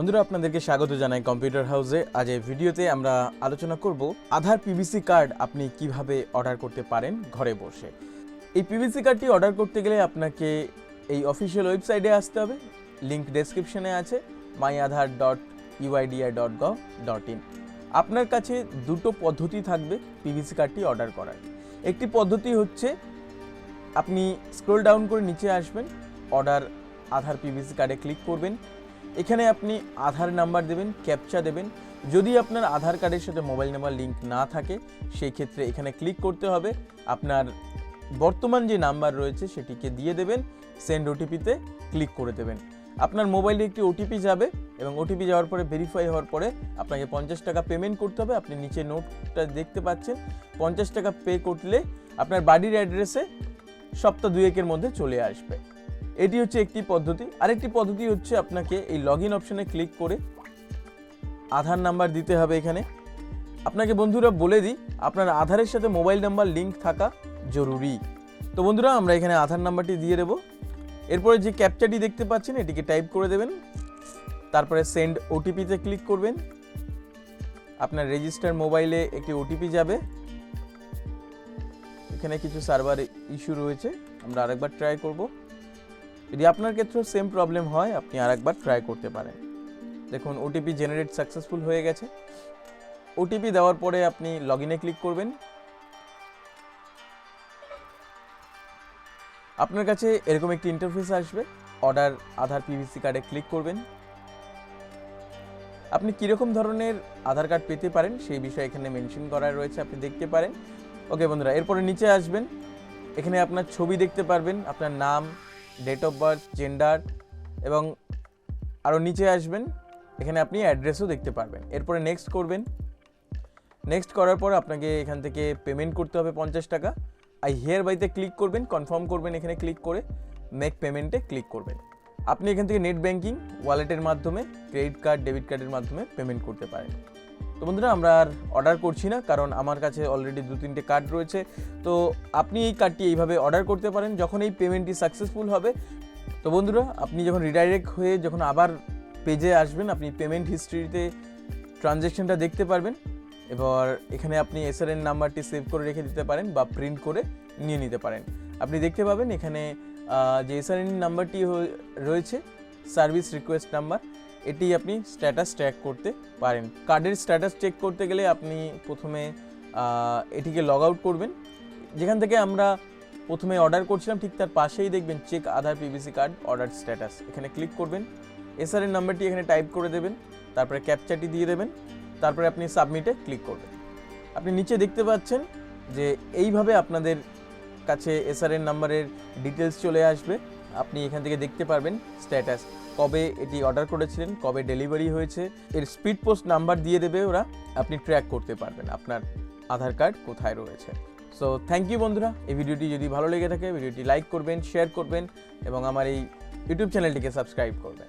বন্ধুরা, আপনাদেরকে স্বাগত জানাই কম্পিউটার হাউসে আজ এই ভিডিওতে আমরা আলোচনা করব আধার পিভিসি কার্ড আপনি কীভাবে অর্ডার করতে পারেন ঘরে বসে। এই পিভিসি কার্ডটি অর্ডার করতে গেলে আপনাকে এই অফিসিয়াল ওয়েবসাইটে আসতে হবে। লিংক ডেসক্রিপশনে আছে my Aadhaar dot UIDAI dot gov dot in আপনার কাছে দুটো পদ্ধতি থাকবে পিভিসি কার্ডটি অর্ডার করার। একটি পদ্ধতি হচ্ছে, আপনি স্ক্রোল ডাউন করে নিচে আসবেন অর্ডার আধার পিভিসি কার্ডে ক্লিক করবেন। এখানে আপনি আধার নাম্বার দেবেন ক্যাপচা দেবেন। যদি আপনার আধার কার্ডের সাথে মোবাইল নাম্বার লিঙ্ক না থাকে, সেই ক্ষেত্রে এখানে ক্লিক করতে হবে। আপনার বর্তমান যে নাম্বার রয়েছে, সেটিকে দিয়ে দেবেন সেন্ড ওটিপিতে ক্লিক করে দেবেন। আপনার মোবাইলে একটি ওটিপি যাবে এবং ওটিপি যাওয়ার পরে ভেরিফাই হওয়ার পরে আপনাকে পঞ্চাশ টাকা পেমেন্ট করতে হবে। আপনি নিচে নোটটা দেখতে পাচ্ছেন। পঞ্চাশ টাকা পে করলে আপনার বাড়ির অ্যাড্রেসে সপ্তাহ দুয়েকের মধ্যে চলে আসবে। এটি হচ্ছে একটি পদ্ধতি। আরেকটি পদ্ধতি হচ্ছে আপনাকে এই লগ ইন অপশনে ক্লিক করে আধার নাম্বার দিতে হবে এখানে। আপনাকে বন্ধুরা বলে দিই, আপনার আধারের সাথে মোবাইল নাম্বার লিঙ্ক থাকা জরুরি। তো বন্ধুরা, আমরা এখানে আধার নাম্বারটি দিয়ে দেবো। এরপরে যে ক্যাপচাটি দেখতে পাচ্ছেন, এটিকে টাইপ করে দেবেন। তারপরে সেন্ড ওটিপিতে ক্লিক করবেন। আপনার রেজিস্টার মোবাইলে একটি ওটিপি যাবে। এখানে কিছু সার্ভার ইস্যু রয়েছে, আমরা আরেকবার ট্রাই করব। যদি আপনার ক্ষেত্রেও সেম প্রবলেম হয়, আপনি আরেকবার ট্রাই করতে পারেন। দেখুন ওটিপি জেনারেট সাকসেসফুল হয়ে গেছে। ওটিপি দেওয়ার পরে আপনি লগ ইনে ক্লিক করবেন। আপনার কাছে এরকম একটি ইন্টারফেস আসবে। অর্ডার আধার পিভিসি কার্ডে ক্লিক করবেন। আপনি কীরকম ধরনের আধার কার্ড পেতে পারেন, সেই বিষয়ে এখানে মেনশন করা রয়েছে, আপনি দেখতে পারেন। ওকে বন্ধুরা, এরপরে নিচে আসবেন। এখানে আপনার ছবি দেখতে পারবেন, আপনার নাম ডেট অফ বার্থ জেন্ডার এবং আরও নিচে আসবেন। এখানে আপনি অ্যাড্রেসও দেখতে পারবেন। এরপরে নেক্সট করবেন। নেক্সট করার পর আপনাকে এখান থেকে পেমেন্ট করতে হবে পঞ্চাশ টাকা। আই হেয়ার বাইতে ক্লিক করবেন কনফার্ম করবেন এখানে ক্লিক করে মেক পেমেন্টে ক্লিক করবেন। আপনি এখান থেকে নেট ব্যাঙ্কিং ওয়ালেটের মাধ্যমে ক্রেডিট কার্ড ডেবিট কার্ডের মাধ্যমে পেমেন্ট করতে পারেন। তো বন্ধুরা, আমরা আর অর্ডার করছি না, কারণ আমার কাছে অলরেডি দু তিনটে কার্ড রয়েছে। তো আপনি এই কার্ডটি এইভাবে অর্ডার করতে পারেন, যখন এই পেমেন্টটি সাকসেসফুল হবে। তো বন্ধুরা, আপনি যখন রিডাইরেক্ট হয়ে যখন আবার পেজে আসবেন, আপনি পেমেন্ট হিস্ট্রিতে ট্রানজ্যাকশনটা দেখতে পারবেন। এবার এখানে আপনি এসআরএন নাম্বারটি সেভ করে রেখে দিতে পারেন বা প্রিন্ট করে নিয়ে নিতে পারেন। আপনি দেখতে পাবেন এখানে যে এসআরএন নাম্বারটি রয়েছে সার্ভিস রিকোয়েস্ট নাম্বার এটি আপনি স্ট্যাটাস ট্র্যাক করতে পারেন। কার্ডের স্ট্যাটাস চেক করতে গেলে আপনি প্রথমে এটিকে লগ আউট করবেন। যেখান থেকে আমরা প্রথমে অর্ডার করছিলাম, ঠিক তার পাশেই দেখবেন check Aadhaar PVC card order status এখানে ক্লিক করবেন। এসআরএন নাম্বারটি এখানে টাইপ করে দেবেন। তারপরে ক্যাপচাটি দিয়ে দেবেন। তারপরে আপনি সাবমিটে ক্লিক করবেন। আপনি নিচে দেখতে পাচ্ছেন যে এইভাবে আপনাদের কাছে এসআরএন নাম্বারের ডিটেলস চলে আসবে। আপনি এখান থেকে দেখতে পারবেন স্ট্যাটাস কবে এটি অর্ডার করেছিলেন, কবে ডেলিভারি হয়েছে, এর স্পিড পোস্ট নাম্বার দিয়ে দেবে ওরা, আপনি ট্র্যাক করতে পারবেন আপনার আধার কার্ড কোথায় রয়েছে। সো থ্যাংক ইউ বন্ধুরা, এই ভিডিওটি যদি ভালো লেগে থাকে, ভিডিওটি লাইক করবেন শেয়ার করবেন, এবং আমার এই ইউটিউব চ্যানেলটিকে সাবস্ক্রাইব করবেন।